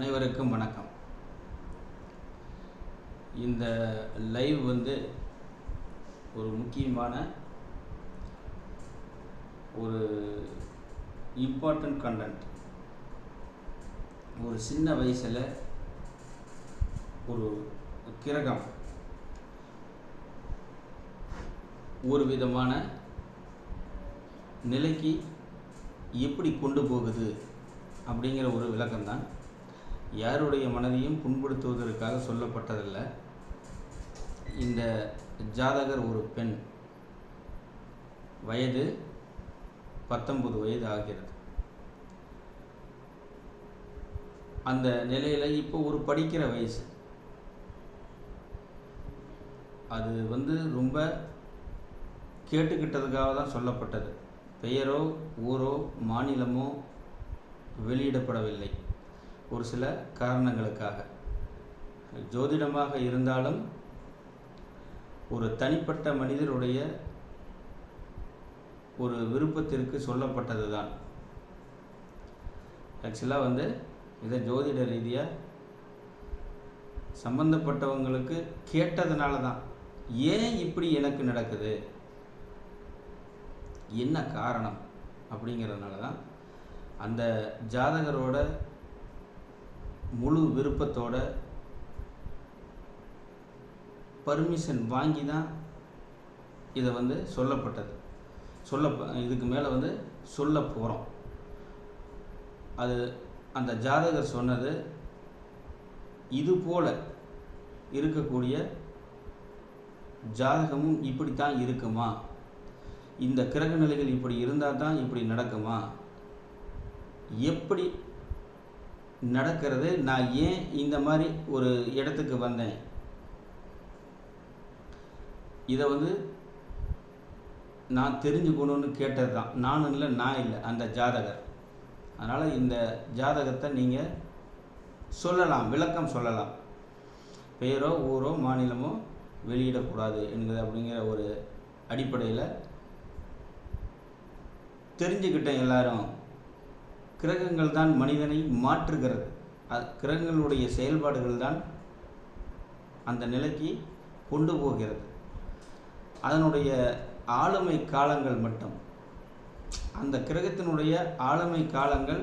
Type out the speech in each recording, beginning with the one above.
அனைவருக்கும் வணக்கம். இந்த லைவ் வந்து ஒரு முக்கியமான ஒரு இம்பார்ட்டன்ட் கண்டென்ட் ஒரு சின்ன வயசில் ஒரு கிரகம். ஒரு விதமான நிலைக்கு எப்படி கொண்டு போகுது அப்படிங்கிற ஒரு விளக்கம்தான் யாருடைய மனதையும் புண்படுத்துவதற்காக சொல்லப்பட்டதல்ல. இந்த ஜாதகர் ஒரு பெண். வயது பத்தொன்பது வயது ஆகிறது. அந்த நிலையில் இப்போ ஒரு படிக்கிற வயசு. அது வந்து ரொம்ப கேட்டுக்கிட்டதுக்காக தான் சொல்லப்பட்டது. பெயரோ ஊரோ மாநிலமோ வெளியிடப்படவில்லை. ஒரு சில காரணங்களுக்காக. ஜோதிடமாக இருந்தாலும் ஒரு தனிப்பட்ட மனிதருடைய ஒரு விருப்பத்திற்கு சொல்லப்பட்டது தான் ஆக்சுவலாக வந்து இதை ஜோதிட ரீதியாக சம்பந்தப்பட்டவங்களுக்கு கேட்டதுனால தான் ஏன் இப்படி எனக்கு நடக்குது? என்ன காரணம்? அப்படிங்கிறதுனால தான் அந்த ஜாதகரோட முழு விருப்பத்தோட பர்மிஷன் வாங்கி தான் இதை வந்து சொல்லப்பட்டது. சொல்ல இதுக்கு மேலே வந்து சொல்ல போகிறோம் அது அந்த ஜாதகர் சொன்னது இது போல இருக்கக்கூடிய ஜாதகமும் இப்படித்தான் இருக்குமா? இந்த கிரக நிலைகள் இப்படி இருந்தால் தான் இப்படி நடக்குமா? எப்படி நடக்கிறது. நான் ஏன் இந்த மாதிரி ஒரு இடத்துக்கு வந்தேன்? இதை வந்து நான் தெரிஞ்சுக்கணும்னு கேட்டது தான். நானும் இல்லை நான் இல்லை அந்த ஜாதகர். அதனால் இந்த ஜாதகத்தை நீங்கள் சொல்லலாம் விளக்கம் சொல்லலாம். பேரோ ஊரோ மாநிலமோ வெளியிடக்கூடாது என்கிறது அப்படிங்கிற ஒரு அடிப்படையில் தெரிஞ்சுக்கிட்டேன் எல்லாரும். கிரகங்கள் தான் மனிதனை மாற்றுகிறது. அது கிரகங்களுடைய செயல்பாடுகள் தான் அந்த நிலைக்கு கொண்டு போகிறது. அதனுடைய ஆளுமை காலங்கள் மட்டும். அந்த கிரகத்தினுடைய ஆளுமை காலங்கள்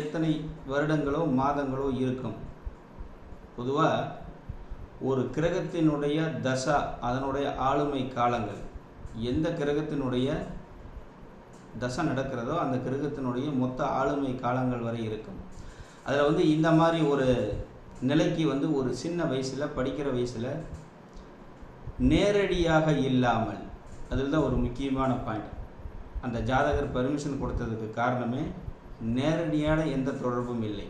எத்தனை வருடங்களோ மாதங்களோ இருக்கும். பொதுவாக ஒரு கிரகத்தினுடைய தசா அதனுடைய ஆளுமை காலங்கள். எந்த கிரகத்தினுடைய தசை நடக்கிறதோ அந்த கிரகத்தினுடைய மொத்த ஆளுமை காலங்கள் வரை இருக்கும். அதில் வந்து இந்த மாதிரி ஒரு நிலைக்கு வந்து ஒரு சின்ன வயசில் படிக்கிற வயசில் நேரடியாக இல்லாமல் அதில் தான் ஒரு முக்கியமான பாயிண்ட் அந்த ஜாதகர் பர்மிஷன் கொடுத்ததுக்கு காரணமே நேரடியான எந்த தொடர்பும் இல்லை.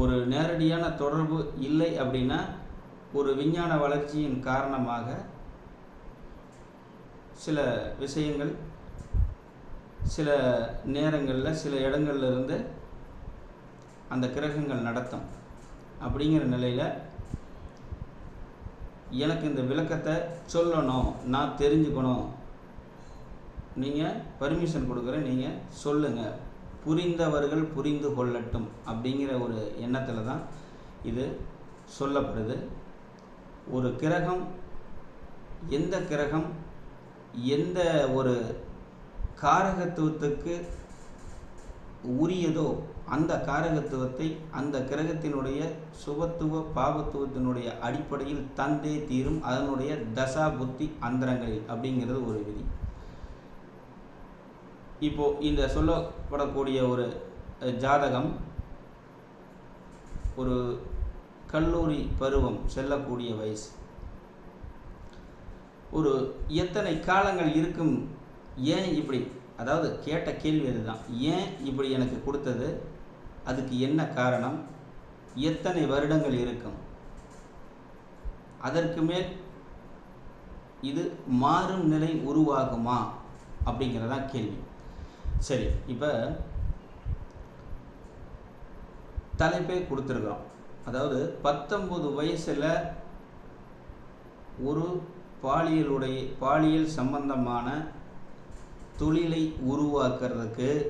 ஒரு நேரடியான தொடர்பு இல்லை அப்படின்னா ஒரு விஞ்ஞான வளர்ச்சியின் காரணமாக சில விஷயங்கள் சில நேரங்களில் சில இடங்கள்ல இருந்து அந்த கிரகங்கள் நடத்தும். அப்படிங்கிற நிலையில் எனக்கு இந்த விளக்கத்தை சொல்லணும் நான் தெரிஞ்சுக்கணும். நீங்கள் பர்மிஷன் கொடுக்குறேன் நீங்கள் சொல்லுங்கள் புரிந்தவர்கள் புரிந்து கொள்ளட்டும் அப்படிங்கிற ஒரு எண்ணத்தில் தான் இது சொல்லப்படுது. ஒரு கிரகம் எந்த கிரகம் எந்த ஒரு காரகத்துவத்துக்கு உரியதோ அந்த காரகத்துவத்தை அந்த கிரகத்தினுடைய சுபத்துவ பாபத்துவத்தினுடைய அடிப்படையில் தந்தே தீரும் அதனுடைய தசா புத்தி அந்தரங்களில் அப்படிங்கிறது ஒரு விதி. இப்போ இந்த சொல்லப்படக்கூடிய ஒரு ஜாதகம் ஒரு கல்லூரி பருவம் செல்லக்கூடிய வயசு. ஒரு எத்தனை காலங்கள் இருக்கும்? ஏன் இப்படி? அதாவது கேட்ட கேள்வி அதுதான். ஏன் இப்படி எனக்கு கொடுத்தது? அதுக்கு என்ன காரணம்? எத்தனை வருடங்கள் இருக்கும்? அதற்கு மேல் இது மாறும் நிலை உருவாகுமா? அப்படிங்கிறதான் கேள்வி. சரி இப்போ தலைப்பே கொடுத்துருக்கோம். அதாவது பத்தொம்பது வயசில் ஒரு பாலியலுடைய பாலியல் சம்பந்தமான தொழிலை உருவாக்குறதுக்கு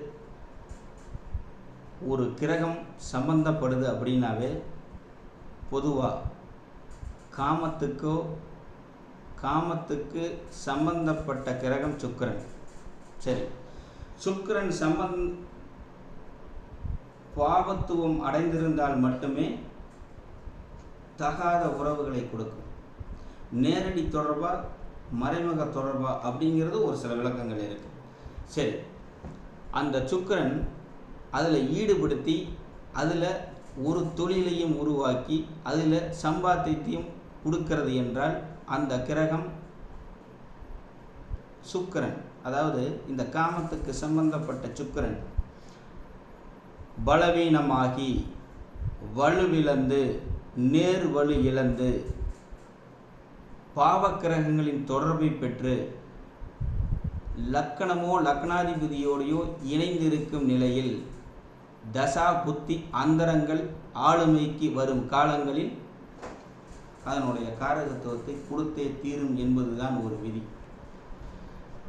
ஒரு கிரகம் சம்பந்தப்படுது அப்படின்னாவே பொதுவாக காமத்துக்கோ காமத்துக்கு சம்பந்தப்பட்ட கிரகம் சுக்கிரன். சரி. சுக்கிரன் சம்பந் பாவத்துவம் அடைந்திருந்தால் மட்டுமே தகாத உறவுகளை கொடுக்கும். நேரடி தொடர்பா மறைமுக தொடர்பா அப்படிங்கிறது ஒரு சில விளக்கங்கள் இருக்கு சரி அந்த சுக்கிரன் அதில் ஈடுபடுத்தி அதில் ஒரு தொழிலையும் உருவாக்கி அதில் சம்பாத்தியத்தையும் கொடுக்கிறது என்றால் அந்த கிரகம் சுக்கிரன் அதாவது இந்த காமத்துக்கு சம்பந்தப்பட்ட சுக்கரன் பலவீனமாகி வலுவிழந்து நேர் வலு இழந்து பாவக்கிரகங்களின் தொடர்பை பெற்று லக்கணமோ லக்னாதிபதியோடையோ இணைந்திருக்கும் நிலையில் தசா புத்தி அந்தரங்கள் ஆளுமைக்கு வரும் காலங்களில் அதனுடைய காரகத்துவத்தை கொடுத்தே தீரும் என்பதுதான் ஒரு விதி.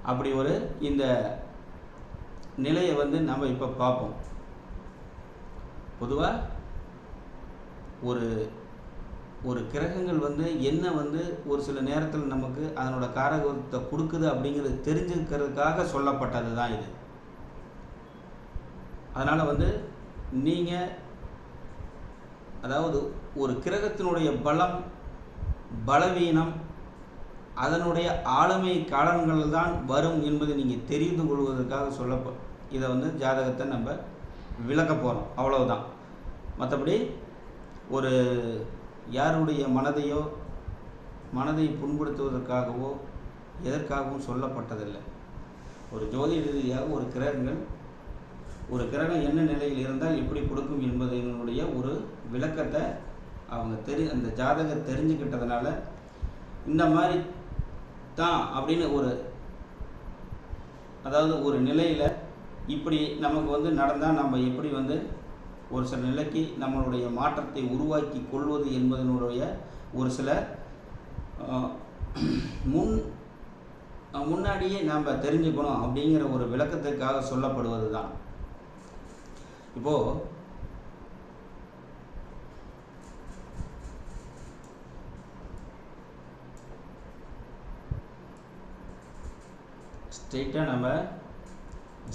அப்படி ஒரு இந்த நிலையை வந்து நம்ம இப்போ பார்ப்போம். பொதுவாக ஒரு ஒரு கிரகங்கள் வந்து என்ன வந்து ஒரு சில நேரத்தில் நமக்கு அதனோட காரகத்தை கொடுக்குது அப்படிங்கிறது தெரிஞ்சுக்கிறதுக்காக சொல்லப்பட்டது தான் இது. அதனால் வந்து நீங்கள் அதாவது ஒரு கிரகத்தினுடைய பலம் பலவீனம் அதனுடைய ஆளுமை காலங்கள் தான் வரும் என்பதை நீங்கள் தெரிந்து கொள்வதற்காக சொல்ல இதை வந்து ஜாதகத்தை நம்ம விளக்க போகிறோம் அவ்வளவுதான். மற்றபடி ஒரு யாருடைய மனதையோ மனதை புண்படுத்துவதற்காகவோ எதற்காகவும் சொல்லப்பட்டதில்லை. ஒரு ஜோதிட ரீதியாக ஒரு கிரகங்கள் ஒரு கிரகம் என்ன நிலையில் இருந்தால் எப்படி கொடுக்கும் என்பதனுடைய ஒரு விளக்கத்தை அவங்க தெரி அந்த ஜாதகம் தெரிஞ்சுக்கிட்டதுனால இந்த மாதிரி தான் அப்படின்னு ஒரு அதாவது ஒரு நிலையில் இப்படி நமக்கு வந்து நடந்தால் நம்ம எப்படி வந்து ஒரு சில நிலைக்கு நம்மளுடைய மாற்றத்தை உருவாக்கி கொள்வது என்பதனுடைய ஒரு சில முன் முன்னாடியே நாம் தெரிஞ்சுக்கணும் அப்படிங்கிற ஒரு விளக்கத்துக்காக சொல்லப்படுவது தான் இப்போது ஸ்ட்ரெயிட்டாக நம்ம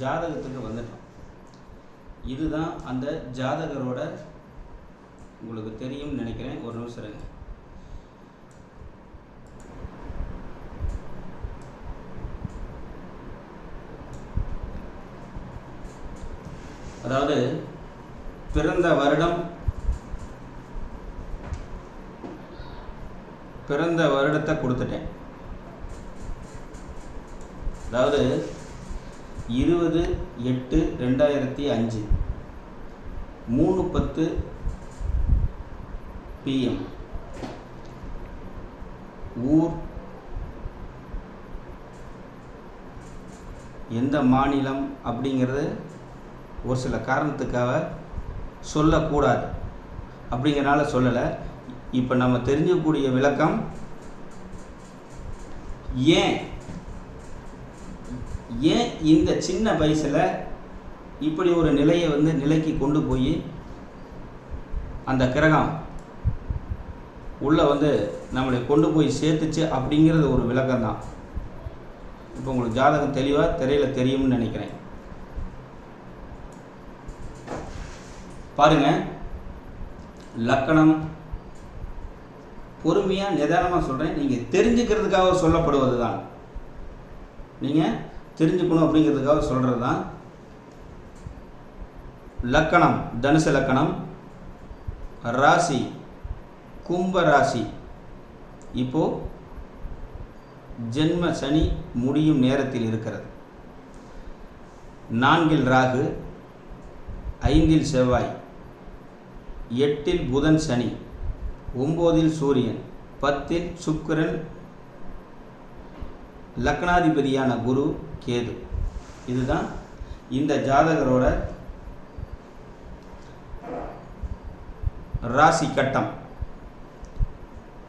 ஜாதகத்துக்கு வந்துட்டோம். இதுதான் அந்த ஜாதகரோட உங்களுக்கு தெரியும்னு நினைக்கிறேன். ஒரு நிமிஷம் இருங்க. அதாவது பிறந்த வருடம் பிறந்த வருடத்தை கொடுத்துட்டேன். அதாவது இருபது எட்டு ரெண்டாயிரத்தி அஞ்சு. மூணு பத்து பிஎம் ஊர் எந்த மாநிலம் அப்படிங்கிறது ஒரு சில காரணத்துக்காக சொல்லக்கூடாது. அப்படிங்கிறனால சொல்லலை. இப்போ நம்ம தெரிஞ்சக்கூடிய விளக்கம் ஏன் ஏன் இந்த சின்ன வயசில் இப்படி ஒரு நிலையை வந்து நிலைக்கு கொண்டு போய் அந்த கிரகம் உள்ளே வந்து நம்மளை கொண்டு போய் சேர்த்துச்சு அப்படிங்கிறது ஒரு விளக்கம் தான் இப்போ உங்களுக்கு ஜாதகம் தெளிவாக திரையில் தெரியும்னு நினைக்கிறேன். பாருங்கள் லக்கணம் பொறுமையாக நிதானமாக சொல்கிறேன் நீங்கள் தெரிஞ்சுக்கிறதுக்காக சொல்லப்படுவது தான் நீங்கள் தெரிஞ்சுக்கணும் அப்படிங்கிறதுக்காக சொல்கிறது தான் லக்கணம் தனுசு லக்கணம். ராசி கும்ப ராசி. இப்போது ஜென்ம சனி முடியும் நேரத்தில் இருக்கிறது. நான்கில் ராகு ஐந்தில் செவ்வாய் எட்டில் புதன் சனி ஒம்போதில் சூரியன் பத்தில் சுக்கிரன் லக்னாதிபதியான குரு கேது. இதுதான் இந்த ஜாதகரோட ராசி கட்டம்.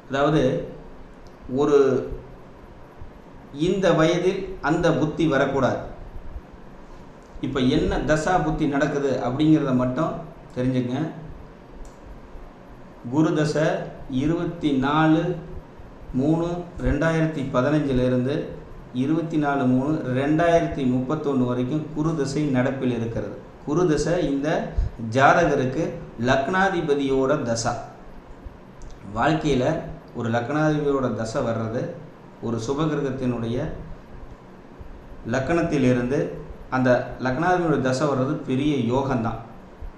அதாவது ஒரு இந்த வயதில் அந்த புத்தி வரக்கூடாது. இப்போ என்ன தசா புத்தி நடக்குது அப்படிங்கிறத மட்டும் தெரிஞ்சுங்க. குரு தசை இருபத்தி நாலு மூணு ரெண்டாயிரத்தி பதினஞ்சிலிருந்து இருபத்தி நாலு மூணு ரெண்டாயிரத்தி முப்பத்தொன்று வரைக்கும் குரு தசை நடப்பில் இருக்கிறது. குரு தசை இந்த ஜாதகருக்கு லக்னாதிபதியோட தசா. வாழ்க்கையில் ஒரு லக்னாதிபதியோட தசை வர்றது ஒரு சுபகிரகத்தினுடைய லக்கணத்திலிருந்து அந்த லக்னாதிபதியோட தசை வர்றது பெரிய யோகம்தான்.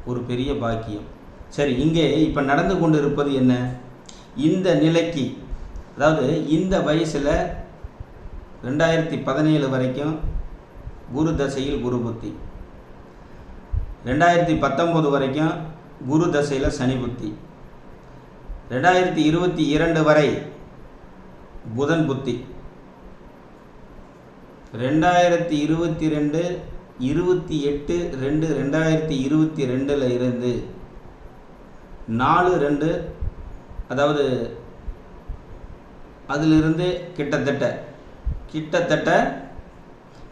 ஒரு பெரிய பாக்கியம். சரி இங்கே இப்போ நடந்து கொண்டு இருப்பது என்ன? இந்த நிலைக்கு. அதாவது இந்த வயசில் ரெண்டாயிரத்தி பதினேழு வரைக்கும் குரு தசையில் குரு புத்தி. ரெண்டாயிரத்தி பத்தொம்போது வரைக்கும் குரு தசையில் சனி புத்தி. ரெண்டாயிரத்தி இருபத்தி இரண்டு வரை புதன் புத்தி. ரெண்டாயிரத்தி இருபத்தி ரெண்டு இருபத்தி எட்டு ரெண்டு ரெண்டாயிரத்தி இருபத்தி ரெண்டில் இருந்து நாலு ரெண்டு அதாவது அதிலிருந்து கிட்டத்தட்ட கிட்டத்தட்ட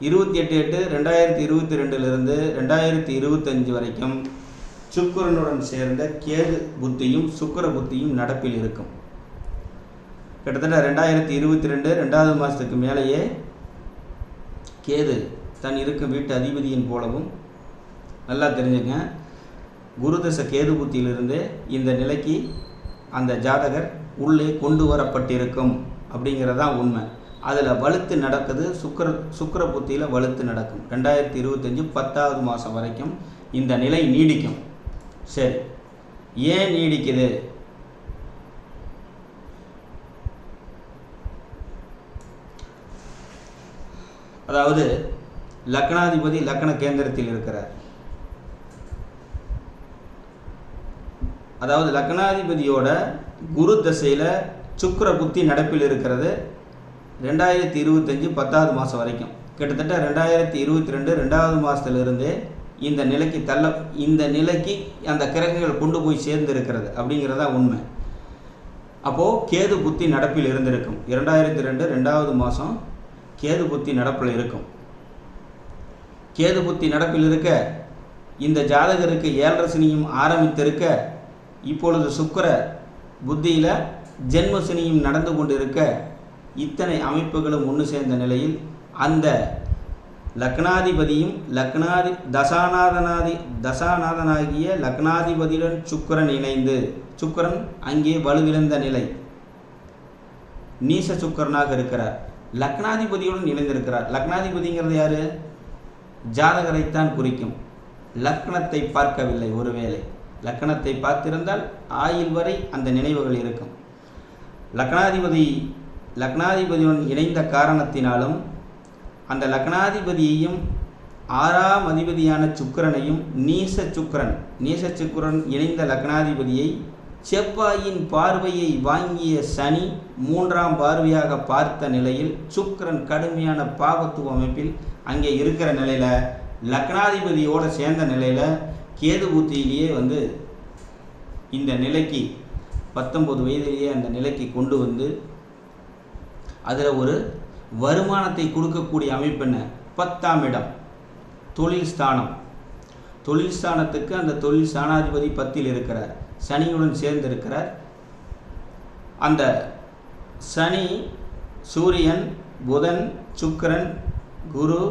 இருபத்தி எட்டு எட்டு ரெண்டாயிரத்தி இருபத்தி ரெண்டுலேருந்து ரெண்டாயிரத்தி இருபத்தஞ்சு வரைக்கும் சுக்கரனுடன் சேர்ந்த கேது புத்தியும் சுக்கர புத்தியும் நடப்பில் இருக்கும். கிட்டத்தட்ட ரெண்டாயிரத்தி இருபத்தி ரெண்டு ரெண்டாவது மாதத்துக்கு மேலேயே கேது தன் இருக்கும் வீட்டு அதிபதியின் போலவும் நல்லா தெரிஞ்சுங்க. குருதச கேது புத்தியிலிருந்து இந்த நிலைக்கு அந்த ஜாதகர் உள்ளே கொண்டு வரப்பட்டிருக்கும் அப்படிங்கிறதான் உண்மை. அதில் வலுத்து நடக்குது சுக்கர சுக்கர புத்தியில் வலுத்து நடக்கும். ரெண்டாயிரத்தி இருபத்தஞ்சி பத்தாவது மாதம் வரைக்கும் இந்த நிலை நீடிக்கும். சரி. ஏன் நீடிக்குது? அதாவது லக்னாதிபதி லக்ன கேந்திரத்தில் இருக்கிறார். அதாவது லக்னாதிபதியோட குரு தசையில் சுக்கர புத்தி நடப்பில் இருக்கிறது. ரெண்டாயிரத்தி இருபத்தஞ்சி பத்தாவது மாதம் வரைக்கும். கிட்டத்தட்ட ரெண்டாயிரத்தி இருபத்தி ரெண்டு ரெண்டாவது மாதத்துலேருந்தே இந்த நிலைக்கு தள்ள இந்த நிலைக்கு அந்த கிரகங்கள் கொண்டு போய் சேர்ந்து இருக்கிறது அப்படிங்கிறதா உண்மை. அப்போது கேது புத்தி நடப்பில் இருந்திருக்கும். இரண்டாயிரத்தி ரெண்டு ரெண்டாவது மாதம் கேது புத்தி நடப்பில் இருக்கும். கேது புத்தி நடப்பில் இருக்க இந்த ஜாதகருக்கு ஏழரசினியும் ஆரம்பித்திருக்க இப்பொழுது சுக்கர புத்தியில் ஜென்மசினியும் நடந்து கொண்டிருக்க இத்தனை அமைப்புகளும் ஒன்று சேர்ந்த நிலையில் அந்த லக்னாதிபதியும் லக்னாதி தசாநாதனாதி தசாநாதனாகிய லக்னாதிபதியுடன் சுக்கிரன் இணைந்து சுக்கிரன் அங்கே வலுவிழந்த நிலை. நீச சுக்கிரனாக இருக்கிறார். லக்னாதிபதியுடன் இணைந்திருக்கிறார். லக்னாதிபதிங்கிறது யாரு? ஜாதகரைத்தான் குறிக்கும். லக்னத்தை பார்க்கவில்லை ஒருவேளை. லக்னத்தை பார்த்திருந்தால் ஆயில் வரை அந்த நினைவுகள் இருக்கும். லக்னாதிபதி லக்னாதிபதியுடன் இணைந்த காரணத்தினாலும் அந்த லக்னாதிபதியையும் ஆறாம் அதிபதியான சுக்கரனையும் நீச சுக்கிரன் நீச சுக்கிரன் இணைந்த லக்னாதிபதியை செவ்வாயின் பார்வையை வாங்கிய சனி மூன்றாம் பார்வையாக பார்த்த நிலையில் சுக்கரன் கடுமையான பாவத்துவ அமைப்பில் அங்கே இருக்கிற நிலையில் லக்னாதிபதியோடு சேர்ந்த நிலையில் கேதுபூத்தியிலேயே வந்து இந்த நிலைக்கு பத்தொம்பது வயதிலேயே அந்த நிலைக்கு கொண்டு வந்து அதில் ஒரு வருமானத்தை கொடுக்கக்கூடிய அமைப்பு என்ன? பத்தாம் இடம். தொழில் ஸ்தானம். தொழில் ஸ்தானத்துக்கு அந்த தொழில் ஸ்தானாதிபதி பத்தில் இருக்கிறார். சனியுடன் சேர்ந்து இருக்கிறார் அந்த சனி சூரியன் புதன் சுக்கரன் குரு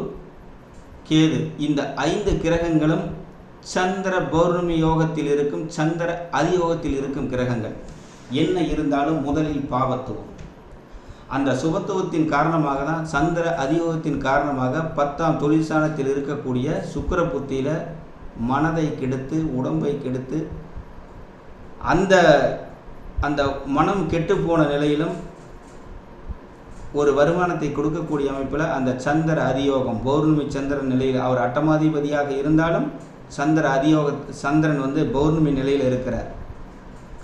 கேது இந்த ஐந்து கிரகங்களும் சந்திர பௌர்ணமி யோகத்தில் இருக்கும் சந்திர அதியோகத்தில் இருக்கும் கிரகங்கள். என்ன இருந்தாலும் முதலில் பாவத்துவம். அந்த சுபத்துவத்தின் காரணமாக தான் சந்திர அதியோகத்தின் காரணமாக பத்தாம் தொழிற்சாலத்தில் இருக்கக்கூடிய சுக்கர புத்தியில் மனதை கெடுத்து உடம்பை கெடுத்து அந்த அந்த மனம் கெட்டு போன நிலையிலும் ஒரு வருமானத்தை கொடுக்கக்கூடிய அமைப்பில் அந்த சந்திர அதியோகம் பௌர்ணமி சந்திரன் நிலையில் அவர் அட்டமாதிபதியாக இருந்தாலும் சந்திர அதியோக சந்திரன் வந்து பௌர்ணமி நிலையில் இருக்கிறார்.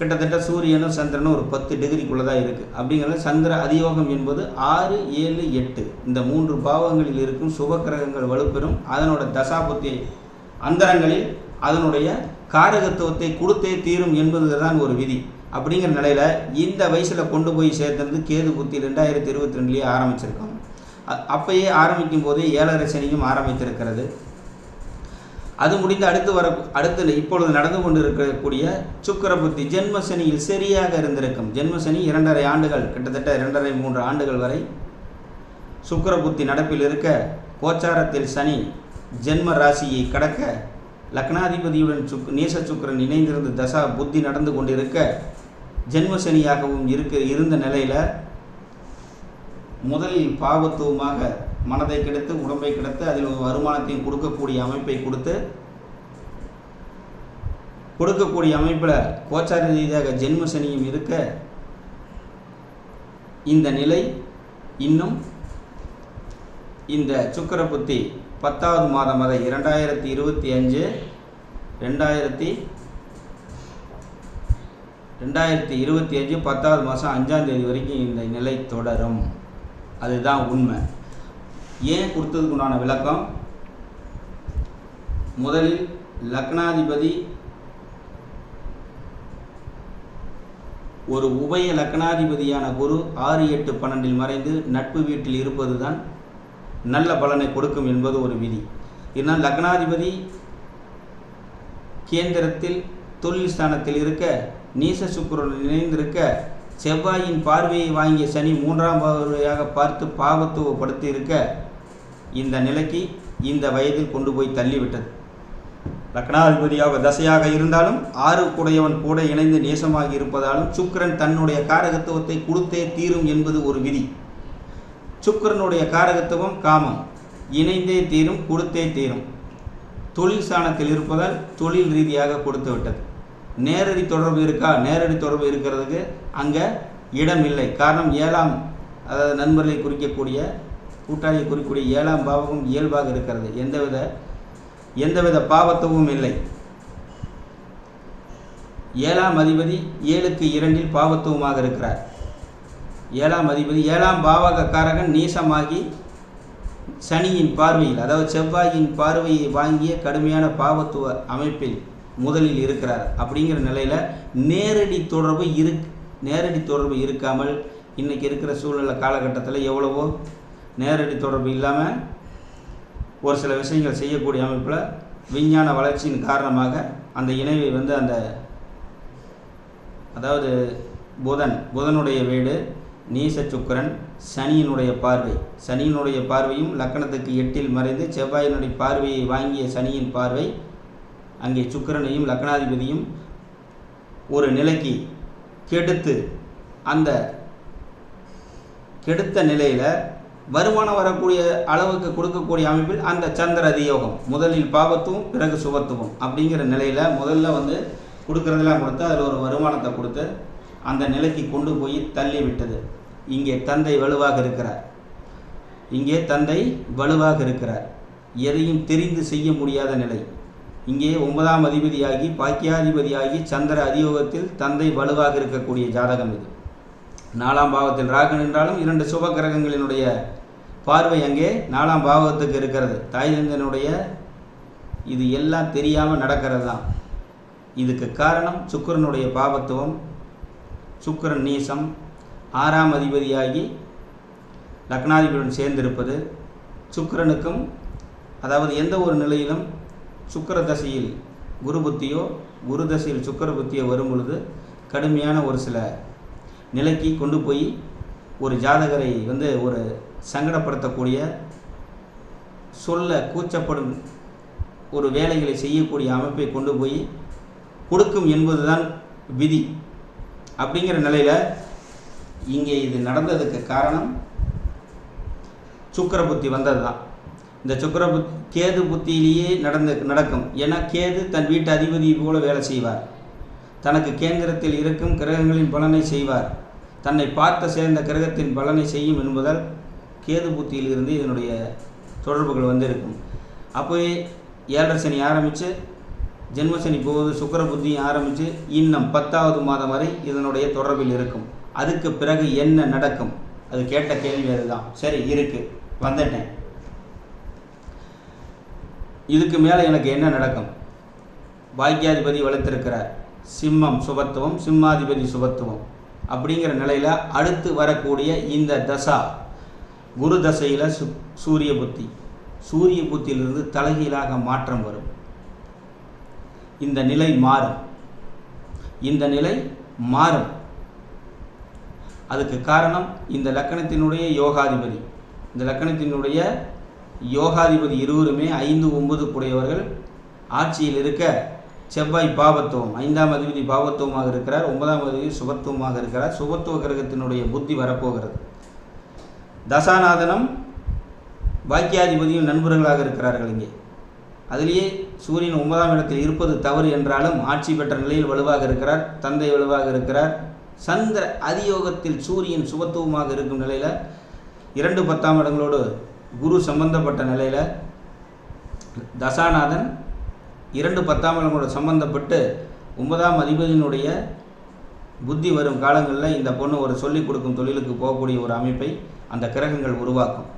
கிட்டத்தட்ட சூரியனும் சந்திரனும் ஒரு பத்து டிகிரிக்குள்ளே தான் இருக்குது அப்படிங்கிறது சந்திர அதியோகம் என்பது ஆறு ஏழு எட்டு. இந்த மூன்று பாவங்களில் இருக்கும் சுபக்கிரகங்கள் வலுப்பெறும். அதனோட தசாபுத்தி அந்தரங்களில் அதனுடைய காரகத்துவத்தை கொடுத்தே தீரும் என்பது தான் ஒரு விதி. அப்படிங்கிற நிலையில் இந்த வயசில் கொண்டு போய் சேர்ந்தது கேது புத்தி ரெண்டாயிரத்தி இருபத்தி ரெண்டுலேயே ஆரம்பிச்சிருக்கோம் அப்பயே ஆரம்பிக்கும் போதே ஏழரை சனியும் ஆரம்பித்திருக்கிறது. அது முடிந்து அடுத்து வர அடுத்து இப்பொழுது நடந்து கொண்டு இருக்கக்கூடிய சுக்கிர புத்தி ஜென்ம சனியில் சரியாக இருந்திருக்கும். ஜென்ம சனி இரண்டரை ஆண்டுகள் கிட்டத்தட்ட இரண்டரை மூன்று ஆண்டுகள் வரை சுக்கிர புத்தி நடப்பில் இருக்க கோச்சாரத்தில் சனி ஜென்ம ராசியை கடக்க லக்னாதிபதியுடன் சுக் நேச சுக்கிரன் இணைந்திருந்து தசா புத்தி நடந்து கொண்டிருக்க ஜென்ம சனியாகவும் இருக்க இருந்த நிலையில் முதலில் பாவத்துவமாக மனதை கெடுத்து உடம்பை கெடுத்து அதில் ஒரு வருமானத்தையும் கொடுக்கக்கூடிய அமைப்பை கொடுத்து கொடுக்கக்கூடிய அமைப்பில் கோச்சார ரீதியாக ஜென்ம சனியும் இருக்க இந்த நிலை இன்னும் இந்த சுக்கரபுத்தி பத்தாவது மாதம் வரை இரண்டாயிரத்தி இருபத்தி அஞ்சு ரெண்டாயிரத்தி ரெண்டாயிரத்தி இருபத்தி அஞ்சு பத்தாவது மாதம் அஞ்சாம் தேதி வரைக்கும் இந்த நிலை தொடரும். அதுதான் உண்மை. ஏன் கொடுத்ததுக்கு உண்டான விளக்கம்? முதலில் லக்னாதிபதி ஒரு உபய லக்னாதிபதியான குரு ஆறு எட்டு பன்னெண்டில் மறைந்து நட்பு வீட்டில் இருப்பது தான் நல்ல பலனை கொடுக்கும் என்பது ஒரு விதி. இதனால் லக்னாதிபதி கேந்திரத்தில் தொழில் ஸ்தானத்தில் இருக்க நீச சுக்கரன் இணைந்திருக்க செவ்வாயின் பார்வையை வாங்கிய சனி மூன்றாம் பார்வையாக பார்த்து பாவத்துவப்படுத்தி இருக்க இந்த நிலைக்கு இந்த வயதில் கொண்டு போய் தள்ளிவிட்டது. லக்னாதிபதியாக தசையாக இருந்தாலும் ஆறு கூடையவன் கூட இணைந்து நேசமாக இருப்பதாலும் சுக்கிரன் தன்னுடைய காரகத்துவத்தை கொடுத்தே தீரும் என்பது ஒரு விதி. சுக்கிரனுடைய காரகத்துவம் காமம். இணைந்தே தீரும் கொடுத்தே தீரும். தொழில் சாணத்தில் இருப்பதால் தொழில் ரீதியாக கொடுத்து விட்டது. நேரடி தொடர்பு இருக்கா? நேரடி தொடர்பு இருக்கிறதுக்கு அங்கே இடம் இல்லை. காரணம் ஏழாம் அதாவது நண்பர்களை குறிக்கக்கூடிய கூட்டாளியை குறிக்கக்கூடிய ஏழாம் பாவகம் இயல்பாக இருக்கிறது. எந்தவித எந்தவித பாவத்துவமும் இல்லை. ஏழாம் அதிபதி ஏழுக்கு இரண்டில் பாவத்துவமாக இருக்கிறார். ஏழாம் அதிபதி ஏழாம் பாவகக்காரகன் நீசமாகி சனியின் பார்வையில் அதாவது செவ்வாயின் பார்வையை வாங்கிய கடுமையான பாவத்துவ அமைப்பில் முதலில் இருக்கிறார். அப்படிங்கிற நிலையில் நேரடி தொடர்பு இரு நேரடி தொடர்பு இருக்காமல் இன்றைக்கி இருக்கிற சூழ்நிலை காலகட்டத்தில் எவ்வளவோ நேரடி தொடர்பு இல்லாமல் ஒரு சில விஷயங்கள் செய்யக்கூடிய அமைப்பில் விஞ்ஞான வளர்ச்சியின் காரணமாக அந்த இணைவை வந்து அந்த அதாவது புதன் புதனுடைய வீடு நீச சுக்கிரன் சனியினுடைய பார்வை. சனியினுடைய பார்வையும் லக்கணத்துக்கு எட்டில் மறைந்து செவ்வாயினுடைய பார்வையை வாங்கிய சனியின் பார்வை. அங்கே சுக்கிரனையும் லக்னாதிபதியும் ஒரு நிலைக்கு கெடுத்து அந்த கெடுத்த நிலையில் வருமானம் வரக்கூடிய அளவுக்கு கொடுக்கக்கூடிய அமைப்பில் அந்த சந்திர அதியோகம் முதலில் பாபத்துவம் பிறகு சுபத்துவம் அப்படிங்கிற நிலையில் முதல்ல வந்து கொடுக்குறதெல்லாம் கொடுத்து அதில் ஒரு வருமானத்தை கொடுத்து அந்த நிலைக்கு கொண்டு போய் தள்ளி விட்டது. இங்கே தந்தை வலுவாக இருக்கிறார். இங்கே தந்தை வலுவாக இருக்கிறார். எதையும் தெரிந்து செய்ய முடியாத நிலை. இங்கே ஒன்பதாம் அதிபதியாகி பாக்கியாதிபதியாகி சந்திர அதியோகத்தில் தந்தை வலுவாக இருக்கக்கூடிய ஜாதகம் இது. நாலாம் பாவத்தில் ராகு நின்றாலும் இரண்டு சுப கிரகங்களினுடைய பார்வை அங்கே நாலாம் பாவத்துக்கு இருக்கிறது. தாய்தந்தனுடைய இது எல்லாம் தெரியாமல் நடக்கிறது தான் இதுக்கு காரணம் சுக்கிரனுடைய பாவத்துவம் சுக்கரன் நீசம் ஆறாம் அதிபதியாகி லக்னாதிபதியுடன் சேர்ந்திருப்பது. சுக்கிரனுக்கும் அதாவது எந்த ஒரு நிலையிலும் சுக்கிர தசையில் குரு புத்தியோ குரு தசையில் சுக்கர புத்தியோ வரும் பொழுது கடுமையான ஒரு சில நிலைக்கு கொண்டு போய் ஒரு ஜாதகரை வந்து ஒரு சங்கடப்படுத்தக்கூடிய சொல்ல கூச்சப்படும் ஒரு வேலைகளை செய்யக்கூடிய அமைப்பை கொண்டு போய் கொடுக்கும் என்பதுதான் விதி. அப்படிங்கிற நிலையில் இங்கே இது நடந்ததுக்கு காரணம் சுக்கிர புத்தி வந்தது தான் இந்த சுக்கிர புத் கேது புத்தியிலேயே நடந்து நடக்கும். ஏன்னா கேது தன் வீட்டு அதிபதி போல வேலை செய்வார். தனக்கு கேந்திரத்தில் இருக்கும் கிரகங்களின் பலனை செய்வார். தன்னை பார்த்த சேர்ந்த கிரகத்தின் பலனை செய்யும் என்பதால் கேது புத்தியிலிருந்து இதனுடைய தொடர்புகள் வந்திருக்கும். அப்போவே ஏழரை சனி ஆரம்பித்து ஜென்மசனி போவது சுக்கிர புத்தியும் ஆரம்பித்து இன்னும் பத்தாவது மாதம் வரை இதனுடைய தொடர்பில் இருக்கும். அதுக்கு பிறகு என்ன நடக்கும்? அது கேட்ட கேள்வி அதுதான். சரி இருக்கு. வந்துட்டேன். இதுக்கு மேலே எனக்கு என்ன நடக்கும்? பாக்கியாதிபதி வளர்த்திருக்கிறார். சிம்மம் சுபத்துவம் சிம்மாதிபதி சுபத்துவம். அப்படிங்கிற நிலையில் அடுத்து வரக்கூடிய இந்த தசா குரு தசையில் சு சூரிய புத்தி. சூரிய புத்தியிலிருந்து தலைகீழாக மாற்றம் வரும். இந்த நிலை மாறும். இந்த நிலை மாறும். அதுக்கு காரணம் இந்த லக்கணத்தினுடைய யோகாதிபதி. இந்த லக்கணத்தினுடைய யோகாதிபதி இருவருமே ஐந்து ஒன்பது கூடையவர்கள் ஆட்சியில் இருக்க செவ்வாய் பாவத்துவம் ஐந்தாம் அதிபதி பாவத்துவமாக இருக்கிறார் ஒன்பதாம் அதிபதி சுபத்துவமாக இருக்கிறார். சுபத்துவ கிரகத்தினுடைய புத்தி வரப்போகிறது. தசாநாதனம் பாக்கியாதிபதியும் நண்பர்களாக இருக்கிறார்கள் இங்கே. அதிலேயே சூரியன் ஒன்பதாம் இடத்தில் இருப்பது தவறு என்றாலும் ஆட்சி பெற்ற நிலையில் வலுவாக இருக்கிறார் தந்தை வலுவாக இருக்கிறார். சந்திர அதியோகத்தில் சூரியன் சுபத்துவமாக இருக்கும் நிலையில் இரண்டு பத்தாம் இடங்களோடு குரு சம்பந்தப்பட்ட நிலையில் தசாநாதன் இரண்டு பத்தாம் இடங்களோட சம்பந்தப்பட்டு ஒன்பதாம் அதிபதியினுடைய புத்தி வரும் காலங்களில் இந்த பொண்ணு ஒரு சொல்லிக் கொடுக்கும் தொழிலுக்கு போகக்கூடிய ஒரு அமைப்பை அந்த கிரகங்கள் உருவாக்கும்.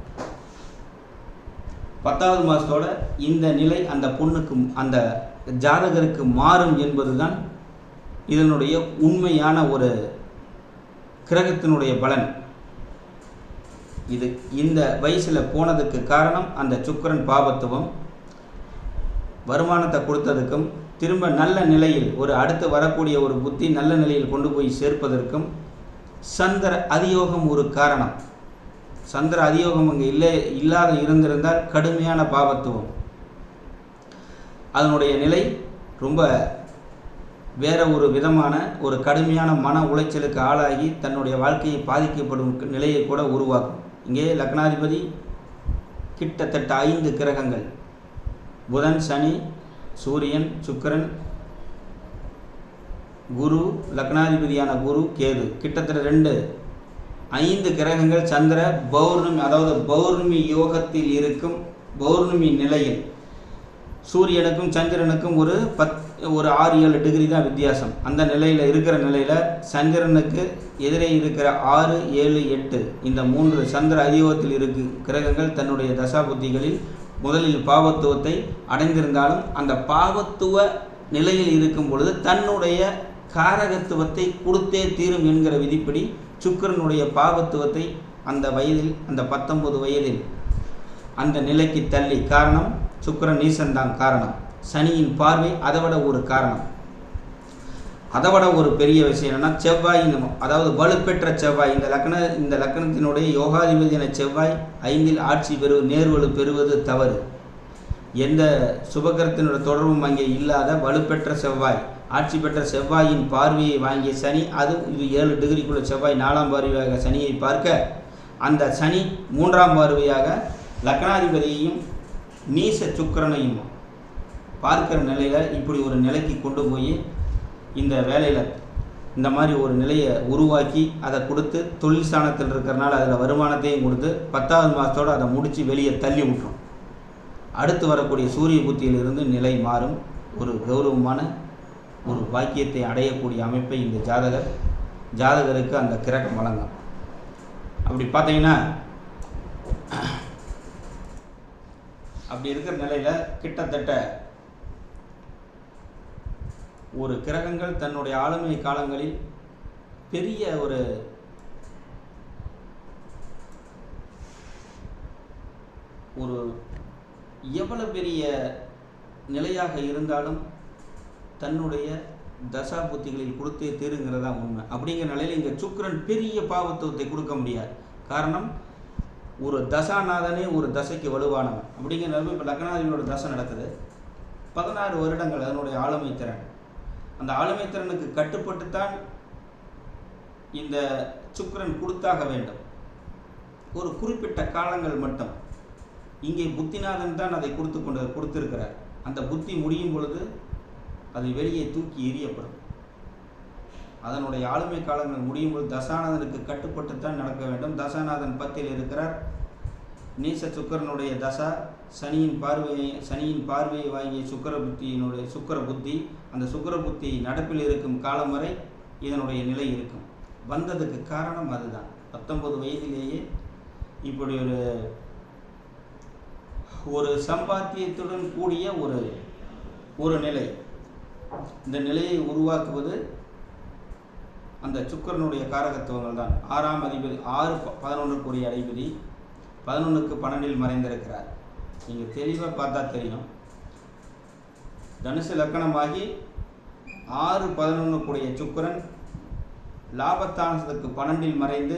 பத்தாவது மாதத்தோட இந்த நிலை அந்த பொண்ணுக்கு அந்த ஜாதகருக்கு மாறும் என்பதுதான் இதனுடைய உண்மையான ஒரு கிரகத்தினுடைய பலன். இது இந்த வயசில் போனதுக்கு காரணம் அந்த சுக்கரன் பாபத்துவம். வருமானத்தை கொடுத்ததுக்கும் திரும்ப நல்ல நிலையில் ஒரு அடுத்து வரக்கூடிய ஒரு புத்தி நல்ல நிலையில் கொண்டு போய் சேர்ப்பதற்கும் சந்திர அதியோகம் ஒரு காரணம். சந்திர அதியோகம் அங்கே இல்லை இல்லாத இருந்திருந்தால் கடுமையான பாவத்துவம் அதனுடைய நிலை ரொம்ப வேற ஒரு விதமான ஒரு கடுமையான மன உளைச்சலுக்கு ஆளாகி தன்னுடைய வாழ்க்கையை பாதிக்கப்படும் நிலையை கூட உருவாக்கும். இங்கே லக்னாதிபதி கிட்டத்தட்ட ஐந்து கிரகங்கள். புதன் சனி சூரியன் சுக்கிரன் குரு லக்னாதிபதியான குரு கேது. கிட்டத்தட்ட ரெண்டு ஐந்து கிரகங்கள் சந்திர பௌர்ணமி அதாவது பௌர்ணமி யோகத்தில் இருக்கும் பௌர்ணமி நிலையில். சூரியனுக்கும் சந்திரனுக்கும் ஒரு பத் ஒரு ஆறு ஏழு டிகிரி தான் வித்தியாசம். அந்த நிலையில் இருக்கிற நிலையில் சந்திரனுக்கு எதிரே இருக்கிற ஆறு ஏழு எட்டு இந்த மூன்று சந்திர அதியோகத்தில் இருக்கு கிரகங்கள் தன்னுடைய தசாபுத்திகளில் முதலில் பாவத்துவத்தை அடைந்திருந்தாலும் அந்த பாவத்துவ நிலையில் இருக்கும் பொழுது தன்னுடைய காரகத்துவத்தை கொடுத்தே தீரும் என்கிற விதிப்படி சுக்கிரனுடைய பாவத்துவத்தை அந்த வயதில் அந்த பத்தொன்பது வயதில் அந்த நிலைக்கு தள்ளி. காரணம் சுக்கிரன் நீசன் தான் காரணம். சனியின் பார்வை அதை விட ஒரு காரணம். அதை விட ஒரு பெரிய விஷயம் என்னன்னா செவ்வாயின் அதாவது வலுப்பெற்ற செவ்வாய் இந்த லக்ன இந்த லக்னத்தினுடைய யோகாதிபதியான செவ்வாய் ஐந்தில் ஆட்சி பெறு நேர்வலு பெறுவது தவறு. எந்த சுபகரத்தினுடைய தொடர்பும் அங்கே இல்லாத வலுப்பெற்ற செவ்வாய் ஆட்சி பெற்ற செவ்வாயின் பார்வையை வாங்கிய சனி அது இது ஏழு டிகிரிக்குள்ள செவ்வாய் நாலாம் பார்வையாக சனியை பார்க்க அந்த சனி மூன்றாம் பார்வையாக லக்னாதிபதியையும் நீச சுக்கிரனையும் பார்க்கிற நிலையில் இப்படி ஒரு நிலைக்கு கொண்டு போய் இந்த வேலையில் இந்த மாதிரி ஒரு நிலையை உருவாக்கி அதை கொடுத்து தொழில் ஸ்தானத்தில் இருக்கிறனால அதில் வருமானத்தையும் கொடுத்து பத்தாவது மாதத்தோடு அதை முடித்து வெளியே தள்ளி விட்டுரும். அடுத்து வரக்கூடிய சூரிய புத்தியிலிருந்து நிலை மாறும். ஒரு கௌரவமான ஒரு பாக்கியத்தை அடையக்கூடிய அமைப்பை இந்த ஜாதகர் ஜாதகருக்கு அந்த கிரகம் வழங்கும். அப்படி பார்த்தீங்கன்னா அப்படி இருக்கிற நிலையில் கிட்டத்தட்ட ஒரு கிரகங்கள் தன்னுடைய ஆளுமை காலங்களில் பெரிய ஒரு ஒரு எவ்வளவு பெரிய நிலையாக இருந்தாலும் தன்னுடைய தசா புத்திகளில் கொடுத்தே தீருங்கிறதா உண்மை. அப்படிங்கிற நிலையில் இங்கே சுக்கிரன் பெரிய பாவத்துவத்தை கொடுக்க முடியாது. காரணம் ஒரு தசாநாதனே ஒரு தசைக்கு வலுவானவன். அப்படிங்கிற நிலைமை இப்போ லக்னாதிபதியோட தசை நடக்குது. பதினாறு வருடங்கள் அதனுடைய ஆளுமை திறன். அந்த ஆளுமை திறனுக்கு கட்டுப்பட்டுத்தான் இந்த சுக்கிரன் கொடுத்தாக வேண்டும். ஒரு குறிப்பிட்ட காலங்கள் மட்டும். இங்கே புத்திநாதன் தான் அதை கொடுத்து கொண்டு கொடுத்திருக்கிறார். அந்த புத்தி முடியும் பொழுது அது வெளியே தூக்கி எரியப்படும் அதனுடைய ஆளுமை காலங்கள் முடியும் பொழுது தசாநாதனுக்கு கட்டுப்பட்டு தான் நடக்க வேண்டும். தசாநாதன் பத்தில் இருக்கிறார். நீச சுக்கரனுடைய தசா சனியின் பார்வையை சனியின் பார்வையை வாங்கிய சுக்கர புத்தியினுடைய சுக்கர புத்தி அந்த சுக்கர புத்தி நடப்பில் இருக்கும் காலம் வரை இதனுடைய நிலை இருக்கும். வந்ததுக்கு காரணம் அதுதான். பத்தொன்பது வயதிலேயே இப்படி ஒரு ஒரு சம்பாத்தியத்துடன் கூடிய ஒரு ஒரு நிலை. இந்த நிலையை உருவாக்குவது அந்த சுக்கரனுடைய காரகத்துவங்கள் தான் ஆறாம் அதிபதி ஆறு பதினொன்றுக்குரிய அதிபதி பதினொன்றுக்கு பன்னெண்டில் மறைந்திருக்கிறார். நீங்கள் தெளிவாக பார்த்தா தெரியும். தனுசு லக்கணமாகி ஆறு பதினொன்று கூடிய சுக்கரன் லாபத்தானத்துக்கு பன்னெண்டில் மறைந்து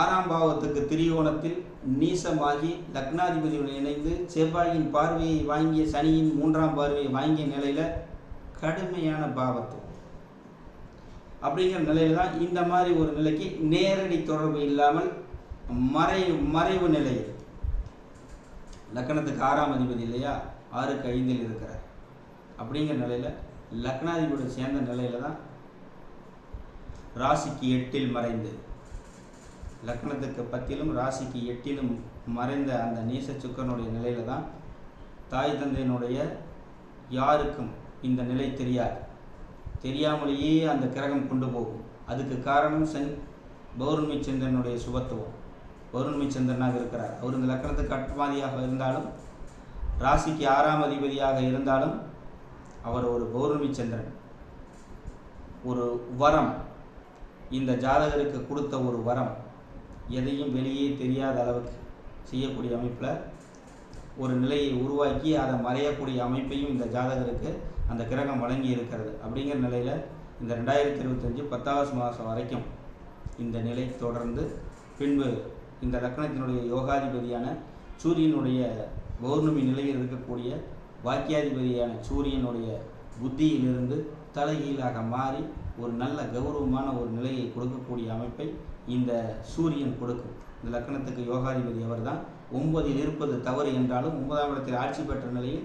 ஆறாம் பாவத்துக்கு திரிகோணத்தில் நீசமாகி லக்னாதிபதியுடன் இணைந்து செவ்வாயின் பார்வையை வாங்கிய சனியின் மூன்றாம் பார்வையை வாங்கிய நிலையில் கடுமையான பாவத்து. அப்படிங்கிற நிலையில தான் இந்த மாதிரி ஒரு நிலைக்கு நேரடி தொடர்பு இல்லாமல் மறை மறைவு நிலை லக்கணத்துக்கு ஆறாம் அதிபதி இல்லையா? ஆறுக்கு ஐந்தில் இருக்கிறார். அப்படிங்கிற நிலையில் லக்னாதிபதியோட சேர்ந்த நிலையில தான் ராசிக்கு எட்டில் மறைந்து லக்னத்துக்கு பத்திலும் ராசிக்கு எட்டிலும் மறைந்த அந்த நீச சுக்கரனுடைய நிலையில தான் தாய் தந்தையினுடைய யாருக்கும் இந்த நிலை தெரியாது. தெரியாமலேயே அந்த கிரகம் கொண்டு போகும். அதுக்கு காரணம் சென். பௌர்ணமி சந்திரனுடைய சுபத்துவம். பௌர்ணமி சந்திரனாக இருக்கிறார். அவர் இந்த லக்கணத்துக்கு கட்டுமாதியாக இருந்தாலும் ராசிக்கு ஆறாம் அதிபதியாக இருந்தாலும் அவர் ஒரு பௌர்ணமி சந்திரன். ஒரு வரம். இந்த ஜாதகருக்கு கொடுத்த ஒரு வரம். எதையும் வெளியே தெரியாத அளவுக்கு செய்யக்கூடிய அமைப்பில் ஒரு நிலையை உருவாக்கி அதை மறையக்கூடிய அமைப்பையும் இந்த ஜாதகருக்கு அந்த கிரகம் வழங்கி இருக்கிறது. அப்படிங்கிற நிலையில் இந்த ரெண்டாயிரத்தி இருபத்தஞ்சி பத்தாவது மாதம் வரைக்கும் இந்த நிலை தொடர்ந்து பின்பு இந்த லக்னத்தினுடைய யோகாதிபதியான சூரியனுடைய பௌர்ணமி நிலையில் இருக்கக்கூடிய வாக்கியாதிபதியான சூரியனுடைய புத்தியிலிருந்து தலைகீழாக மாறி ஒரு நல்ல கௌரவமான ஒரு நிலையை கொடுக்கக்கூடிய அமைப்பை இந்த சூரியன் கொடுக்கும். இந்த லக்கணத்துக்கு யோகாதிபதி அவர்தான். ஒன்பதில் இருப்பது தவறு என்றாலும் ஒன்பதாம் இடத்தில் ஆட்சி பெற்ற நிலையில்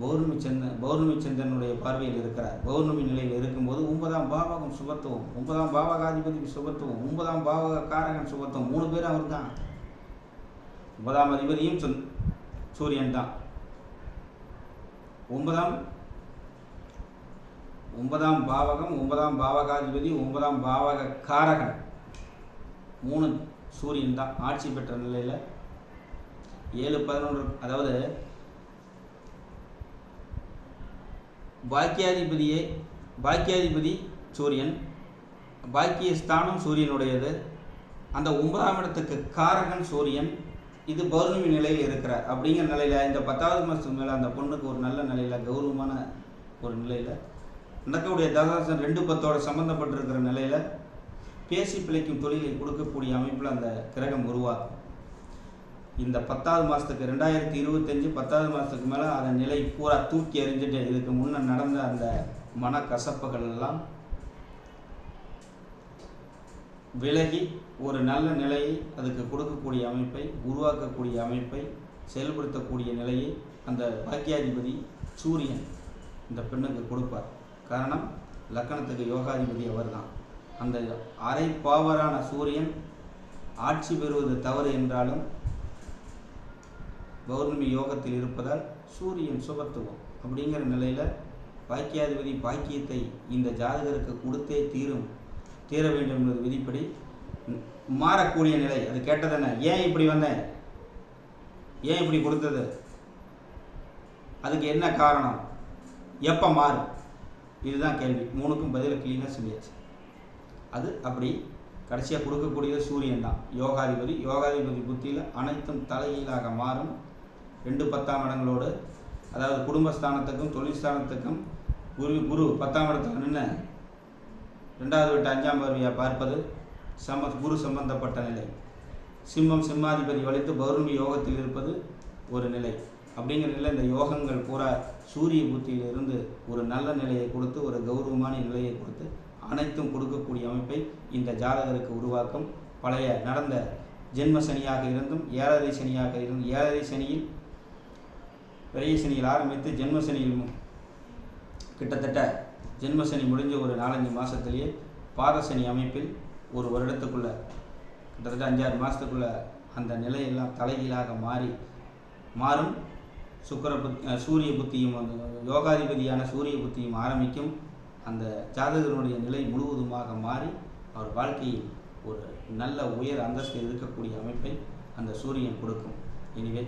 பௌர்ணமி சந்திரன் பௌர்ணமி சந்திரனுடைய பார்வையில் இருக்கிறார். பௌர்ணமி நிலையில் இருக்கும்போது ஒன்பதாம் பாவகம் சுபத்துவம் ஒன்பதாம் பாவகாதிபதிக்கு சுபத்துவம் ஒன்பதாம் பாவக காரகன் சுபத்துவம் மூணு பேர் அவர் தான் ஒன்பதாம் அதிபதியும் சொந் சூரியன் தான். ஒன்பதாம் ஒன்பதாம் பாவகம் ஒன்பதாம் பாவகாதிபதி ஒன்பதாம் பாவக காரகன் மூணு சூரியன் தான். ஆட்சி பெற்ற நிலையில் ஏழு பதினொன்று அதாவது பாக்கியாதிபதியே பாக்கியாதிபதி சூரியன் பாக்கிய ஸ்தானம் சூரியனுடையது. அந்த ஒன்பதாம் இடத்துக்கு காரகன் சூரியன் இது பௌர்ணமி நிலையில் இருக்கிறார். அப்படிங்கிற நிலையில் இந்த பத்தாவது மாதத்துக்கு மேலே அந்த பொண்ணுக்கு ஒரு நல்ல நிலையில் கௌரவமான ஒரு நிலையில் நடக்கக்கூடிய தசாசம் ரெண்டு பத்தோட சம்மந்தப்பட்டிருக்கிற நிலையில் பேசி பிழைக்கும் தொழிலை கொடுக்கக்கூடிய அமைப்பில் அந்த கிரகம் உருவாக்கும் இந்த பத்தாவது மாதத்துக்கு ரெண்டாயிரத்தி இருபத்தஞ்சி பத்தாவது மாதத்துக்கு மேலே அந்த நிலை பூரா தூக்கி எறிஞ்சிட்டு இதுக்கு முன்னே நடந்த அந்த மனக்கசப்புகள் எல்லாம் விலகி ஒரு நல்ல நிலையை அதுக்கு கொடுக்கக்கூடிய அமைப்பை உருவாக்கக்கூடிய அமைப்பை செயல்படுத்தக்கூடிய நிலையை அந்த பாக்கியாதிபதி சூரியன் இந்த பெண்ணுக்கு கொடுப்பார். காரணம் லக்கணத்துக்கு யோகாதிபதி அவர் தான் அந்த அரை பாவரான சூரியன் ஆட்சி பெறுவது தவறு என்றாலும் பௌர்ணமி யோகத்தில் இருப்பதால் சூரியன் சுபத்துவம் அப்படிங்கிற நிலையில் பாக்கியாதிபதி பாக்கியத்தை இந்த ஜாதகருக்கு கொடுத்தே தீரும் தீர வேண்டும் என்பது விதிப்படி மாறக்கூடிய நிலை. அது கேட்டதானே? ஏன் இப்படி வந்தேன் ஏன் இப்படி கொடுத்தது? அதுக்கு என்ன காரணம்? எப்போ மாறும்? இதுதான் கேள்வி. மூணுக்கும் பதில கிளீனாக சொல்லியாச்சு. அது அப்படி கடைசியாக கொடுக்கக்கூடியது சூரியன் தான். யோகாதிபதி யோகாதிபதி புத்தியில் அனைத்தும் தலையீழாக மாறும். ரெண்டு பத்தாம் இடங்களோடு அதாவது குடும்பஸ்தானத்துக்கும் தொழில்ஸ்தானத்துக்கும் குரு குரு பத்தாம் இடத்துல நின்று ரெண்டாவது வீட்டு அஞ்சாம் பார்வையாக பார்ப்பது சம குரு சம்பந்தப்பட்ட நிலை. சிம்மம் சிம்மாதிபதி வலித்து பௌர்ணமி யோகத்தில் இருப்பது ஒரு நிலை. அப்படிங்கிற நிலை இந்த யோகங்கள் பூரா சூரிய புத்தியிலிருந்து ஒரு நல்ல நிலையை கொடுத்து ஒரு கௌரவமான நிலையை கொடுத்து அனைத்தும் கொடுக்கக்கூடிய அமைப்பை இந்த ஜாதகருக்கு உருவாக்கும். பழைய நடந்த ஜென்ம சனியாக இருந்தும் ஏழரை சனியாக இருந்தும் ஏழரை சனியில் பெரிய சனியில் ஆரம்பித்து ஜென்மசனியில் கிட்டத்தட்ட ஜென்மசனி முடிஞ்ச ஒரு நாலஞ்சு மாதத்துலேயே பாதசனி அமைப்பில் ஒரு வருடத்துக்குள்ள கிட்டத்தட்ட அஞ்சாறு மாதத்துக்குள்ள அந்த நிலையெல்லாம் தலைகீழாக மாறி மாறும். சுக்கர புத் சூரிய புத்தியும் அந்த யோகாதிபதியான சூரிய புத்தியும் ஆரம்பிக்கும். அந்த ஜாதகனுடைய நிலை முழுவதுமாக மாறி அவர் வாழ்க்கையில் ஒரு நல்ல உயர் அந்தஸ்து இருக்கக்கூடிய அமைப்பை அந்த சூரியன் கொடுக்கும். எனவே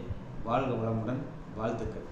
வாழ்க வளமுடன். வாழ்த்துக்கள்.